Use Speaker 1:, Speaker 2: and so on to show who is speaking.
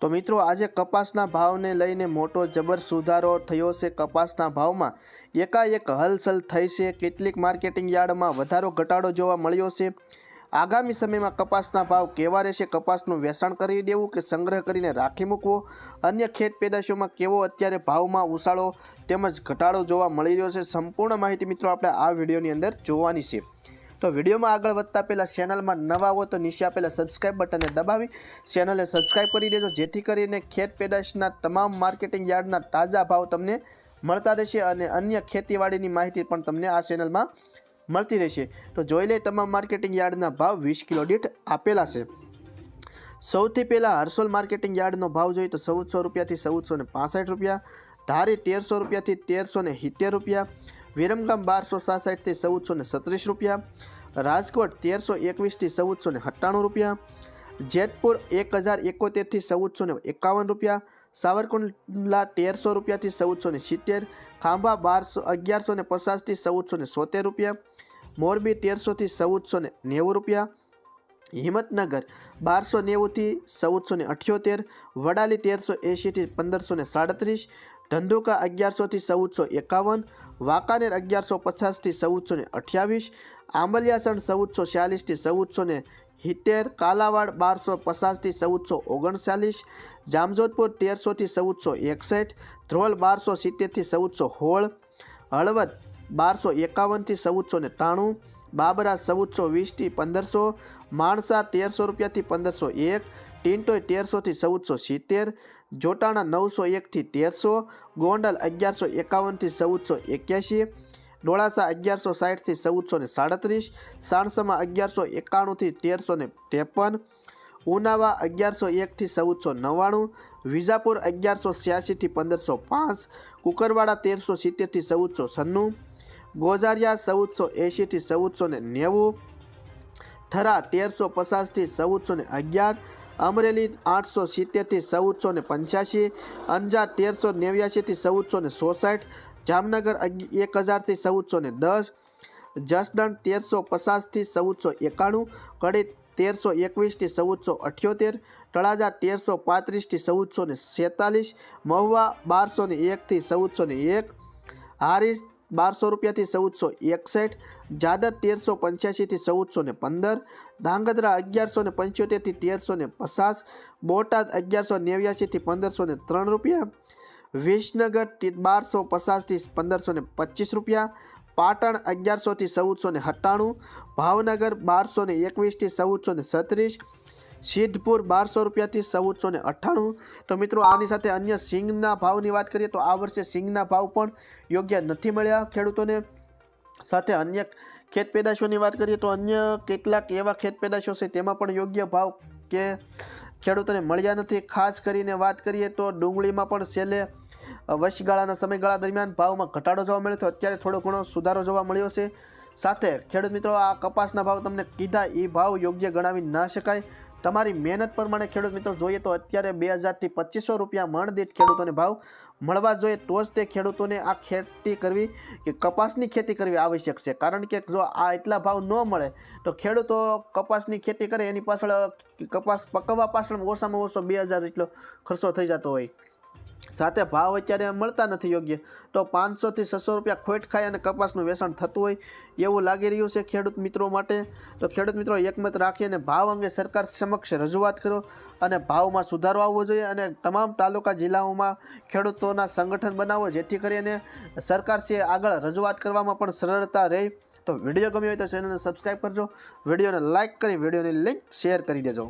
Speaker 1: તો મિત્રો, આજે કપાસના ભાવને લઈને મોટો જબર સુધારો થયો છે. કપાસના ભાવમાં એકાએક હલચલ થઈ છે. કેટલીક માર્કેટિંગ યાર્ડમાં વધારો ઘટાડો જોવા મળ્યો છે. આગામી સમયમાં કપાસના ભાવ કેવા રહેશે? કપાસનું વેચાણ કરી દેવું કે સંગ્રહ કરીને રાખી મૂકવો? અન્ય ખેત પેદાશોમાં કેવો અત્યારે ભાવમાં ઉછાળો તેમજ ઘટાડો જોવા મળી રહ્યો છે? સંપૂર્ણ માહિતી મિત્રો આપણે આ વિડીયોની અંદર જોવાની છે. તો વિડીયોમાં આગળ વધતા પહેલાં ચેનલમાં નવા હો તો નીચે આપેલા સબસ્ક્રાઇબ બટનને દબાવી, ચેનલને સબસ્ક્રાઇબ કરી દેજો, જેથી કરીને ખેત પેદાશના તમામ માર્કેટિંગ યાર્ડના તાજા ભાવ તમને મળતા રહેશે અને અન્ય ખેતીવાડીની માહિતી પણ તમને આ ચેનલમાં મળતી રહેશે. તો જોઈ લે તમામ માર્કેટિંગ યાર્ડના ભાવ, વીસ કિલો દીઠ આપેલા છે. સૌથી પહેલાં હર્સોલ માર્કેટિંગ યાર્ડનો ભાવ જોઈએ તો ચૌદસો રૂપિયાથી ચૌદસો ને પાસઠ રૂપિયા, ધારી તેરસો રૂપિયાથી તેરસો ને સિત્તેર રૂપિયા, વિરમગામ બારસો સાસઠથી ચૌદસો ને સત્રીસ રૂપિયા રાજકોટ તેરસો એકવીસથી ચૌદસો ને સત્તાણું રૂપિયા, જેતપુર એક હજાર એકોતેરથી ચૌદસો ને એકાવન રૂપિયા, સાવરકુંડલા તેરસો રૂપિયાથી ચૌદસો ને સિત્તેર, ખાંભા બારસો, અગિયારસો ને પચાસથી ચૌદસો ને સોતેર રૂપિયા, મોરબી તેરસોથી ચૌદસો ને નેવું રૂપિયા, હિંમતનગર બારસો નેવુંથી ચૌદસો ને અઠ્યોતેર, વડાલી તેરસો એંશીથી પંદરસો ને સાડત્રીસ, ધંધુકા અગિયારસોથી ચૌદસો એકાવન, વાંકાનેર અગિયારસો પચાસથી ચૌદસો ને અઠ્યાવીસ આંબલિયાસણ ચૌદસો છ્યાલીસથી ચૌદસો ને હિત્તેર કાલાવાડ બારસો પચાસથી ચૌદસો ઓગણચાલીસ, જામજોધપુર તેરસોથી ચૌદસો એકસઠ, ધ્રોલ બારસો સિત્તેરથી ચૌદસો સોળ, હળવદ બારસો એકાવનથી ચૌદસો ને ત્રાણું, બાબરા ચૌદસો વીસથી પંદરસો, માણસા તેરસો રૂપિયાથી પંદરસો એક ટિન્ટોય તેરસોથી ચૌદસો સિત્તેર, જોટાણા નવસો એકથી તેરસો, ગોંડલ અગિયારસો એકાવનથી ચૌદસો એક્યાસી ડોળાસા અગિયારસો સાઠથી ચૌદસો ને સાડત્રીસ, સાણસામાં અગિયારસો એકાણુંથી તેરસો ને ત્રેપન, ઉનાવા અગિયારસો એકથી ચૌદસો નવ્વાણું, વિજાપુર અગિયારસો છ્યાસીથી પંદરસો પાંચ, કુકરવાડા તેરસો સિત્તેરથી ચૌદસો છન્નું ગોઝારિયા ચૌદસો એંશીથી ચૌદસો ને નેવું, થરા તેરસો પચાસથી ચૌદસો ને અગિયાર, અમરેલી આઠસો સિત્તેરથી ચૌદસો ને પંચ્યાસી, અંજાર તેરસો નેવ્યાસીથી ચૌદસો ને સોસાઠ જામનગર અગિ એક હજારથી ચૌદસો ને દસ, જસદણ તેરસો પચાસથી ચૌદસો એકાણું, કડી તેરસો એકવીસથી ચૌદસો અઠ્યોતેર, તળાજા તેરસો પાંત્રીસથી ચૌદસો ને સેતાલીસ, મહુવા બારસો ને એકથી ચૌદસો ને એક, હારીજ બારસો રૂપિયાથી ચૌદસો એકસઠ જાદર તેરસો પંચ્યાસીથી ચૌદસો ને પંદર, ધાંગધ્રા અગિયારસો ને પંચોતેરથી તેરસો ને પચાસ, બોટાદ અગિયારસો નેવ્યાસીથી પંદરસો ને ત્રણ રૂપિયા વિસનગર બારસો પચાસથી પંદરસો ને પચીસ રૂપિયા, પાટણ અગિયારસોથી ચૌદસો ને સત્તાણું, ભાવનગર બારસો ને એકવીસથી ચૌદસો ને છત્રીસ, સિદ્ધપુર બારસો રૂપિયાથી ચૌદસો ને અઠ્ઠાણું. તો મિત્રો, આની સાથે અન્ય સિંગના ભાવની વાત કરીએ તો આ વર્ષે સિંગના ભાવ પણ યોગ્ય નથી મળ્યા ખેડૂતોને. સાથે અન્ય ખેત પેદાશોની વાત કરીએ તો અન્ય કેટલાક એવા ખેત પેદાશો છે, તેમાં પણ યોગ્ય ભાવ કે ખેડૂતોને મળ્યા નથી. ખાસ કરીને વાત કરીએ તો ડુંગળીમાં પણ છેલ્લે વચગાળાના સમયગાળા દરમિયાન ભાવમાં ઘટાડો જોવા મળ્યો તો અત્યારે થોડો ઘણો સુધારો જોવા મળ્યો છે. સાથે ખેડૂત મિત્રો, આ કપાસના ભાવ તમને કીધા, એ ભાવ યોગ્ય ગણાવી ના શકાય. તમારી મહેનત પ્રમાણે ખેડૂત મિત્રો જોઈએ તો અત્યારે બે હજારથી પચીસો રૂપિયા મણ દીઠ ખેડૂતોને ભાવ મળવા જોઈએ. તો જ તે ખેડૂતોને આ ખેતી કરવી કે કપાસની ખેતી કરવી આવશ્યક છે. કારણ કે જો આ એટલા ભાવ ન મળે, તો ખેડૂતો કપાસની ખેતી કરે, એની પાછળ કપાસ પકવવા પાછળ ઓછામાં ઓછો બે હજાર જેટલો ખર્ચો થઈ જતો હોય. સાથે ભાવ અત્યારે મળતા નથી યોગ્ય. તો પાંચસોથી છસો રૂપિયા ખોટ ખાય અને કપાસનું વેચાણ થતું હોય એવું લાગી રહ્યું છે ખેડૂત મિત્રો માટે. તો ખેડૂત મિત્રો એકમત રાખી અને ભાવ અંગે સરકાર સમક્ષ રજૂઆત કરો અને ભાવમાં સુધારો આવવો જોઈએ અને તમામ તાલુકા જિલ્લાઓમાં ખેડૂતોના સંગઠન બનાવો જેથી કરીને સરકારશ્રીએ આગળ રજૂઆત કરવામાં પણ સરળતા રહે. તો વીડિયો ગમ્યો હોય તો ચેનલને સબસ્ક્રાઈબ કરજો. વિડીયોને લાઇક કરી, વિડીયોની લિંક શેર કરી દેજો.